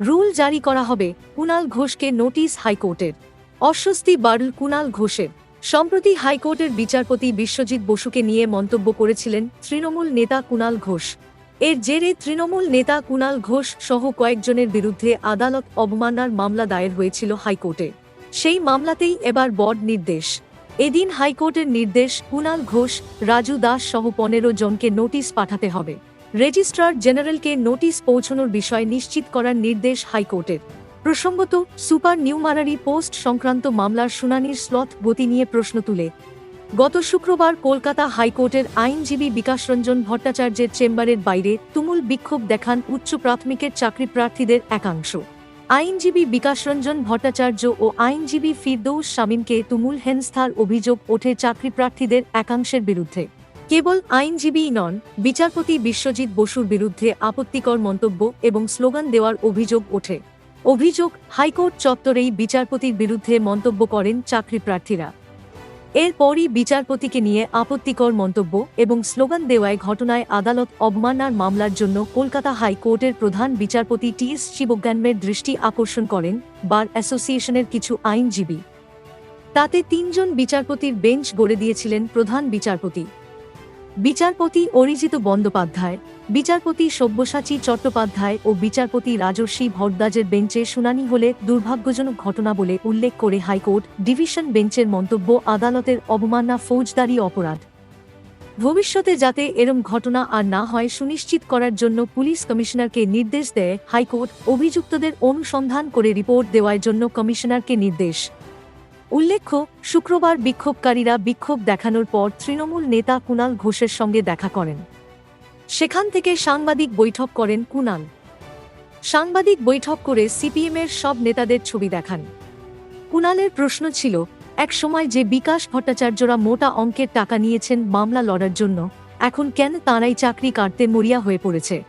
Rule জারি করা হবে কুণাল ঘোষকে নোটিশ হাইকোর্টের। অস্বস্তি বাড়ল কুণাল ঘোষের। সম্প্রতি হাইকোর্টের বিচারপতি বিশ্বজিৎ বসুকে নিয়ে মন্তব্য করেছিলেন তৃণমূল নেতা কুণাল ঘোষ। এর জেরে তৃণমূল নেতা কুণাল ঘোষ সহ কয়েকজনের বিরুদ্ধে আদালত অবমাননার মামলা দায়ের হয়েছিল হাইকোর্টে। সেই মামলাতেই এবার বড নির্দেশ। এদিন হাইকোর্টের নির্দেশ কুণাল ঘোষ, রাজু দাস সহ পনেরো জনকে নোটিশ পাঠাতে হবে। রেজিস্ট্রার জেনারেলকে নোটিশ পৌঁছানোর বিষয় নিশ্চিত করার নির্দেশ হাইকোর্টের। প্রসঙ্গত, সুপার নিউমারারি পোস্ট সংক্রান্ত মামলার শুনানির স্লট গতি নিয়ে প্রশ্ন তুলে। গত শুক্রবার কলকাতা হাইকোর্টের আইনজীবী বিকাশরঞ্জন ভট্টাচার্যের চেম্বারের বাইরে তুমুল বিক্ষোভ দেখান উচ্চ প্রাথমিকের চাকরি প্রার্থীদের একাংশ। আইনজীবী বিকাশরঞ্জন ভট্টাচার্য ও আইনজীবী ফিরদৌস শামীমকে তুমুল হেনস্থার অভিযোগ ওঠে চাকরি প্রার্থীদের একাংশের বিরুদ্ধে। কেবল আইনজীবীই নন, বিচারপতি বিশ্বজিৎ বসুর বিরুদ্ধে আপত্তিকর মন্তব্য এবং স্লোগান দেওয়ার অভিযোগ ওঠে। অভিযোগ, হাইকোর্ট চত্বরেই বিচারপতির বিরুদ্ধে মন্তব্য করেন চাকরি প্রার্থীরা। এরপরই বিচারপতিকে নিয়ে আপত্তিকর মন্তব্য এবং স্লোগান দেওয়ায় ঘটনায় আদালত অবমাননার মামলার জন্য কলকাতা হাইকোর্টের প্রধান বিচারপতি টি এস শিবজ্ঞানমের দৃষ্টি আকর্ষণ করেন বার অ্যাসোসিয়েশনের কিছু আইনজীবী। তাতে তিনজন বিচারপতির বেঞ্চ গড়ে দিয়েছিলেন প্রধান বিচারপতি। বিচারপতি অরিজিত বন্দ্যোপাধ্যায়, বিচারপতি সব্যসাচী চট্টোপাধ্যায় ও বিচারপতি রাজর্ষি ভরদ্বাজের বেঞ্চে শুনানি হলে দুর্ভাগ্যজনক ঘটনা বলে উল্লেখ করে হাইকোর্ট, ডিভিশন বেঞ্চের মন্তব্য আদালতের অবমাননা ফৌজদারি অপরাধ। ভবিষ্যতে যাতে এরম ঘটনা আর না হয় সুনিশ্চিত করার জন্য পুলিশ কমিশনারকে নির্দেশ দেয় হাইকোর্ট, অভিযুক্তদের অনুসন্ধান করে রিপোর্ট দেওয়ার জন্য কমিশনারকে নির্দেশ। উল্লেখ্য, শুক্রবার বিক্ষোভকারীরা বিক্ষোভ দেখানোর পর তৃণমূল নেতা কুণাল ঘোষের সঙ্গে দেখা করেন। সেখান থেকে সাংবাদিক বৈঠক করেন কুণাল সাংবাদিক বৈঠক করে সিপিএমের সব নেতাদের ছবি দেখান। কুণালের প্রশ্ন ছিল, এক সময় যে বিকাশ ভট্টাচার্যরা মোটা অঙ্কের টাকা নিয়েছেন মামলা লড়ার জন্য, এখন কেন তাঁরাই চাকরি কাটতে মরিয়া হয়ে পড়েছে?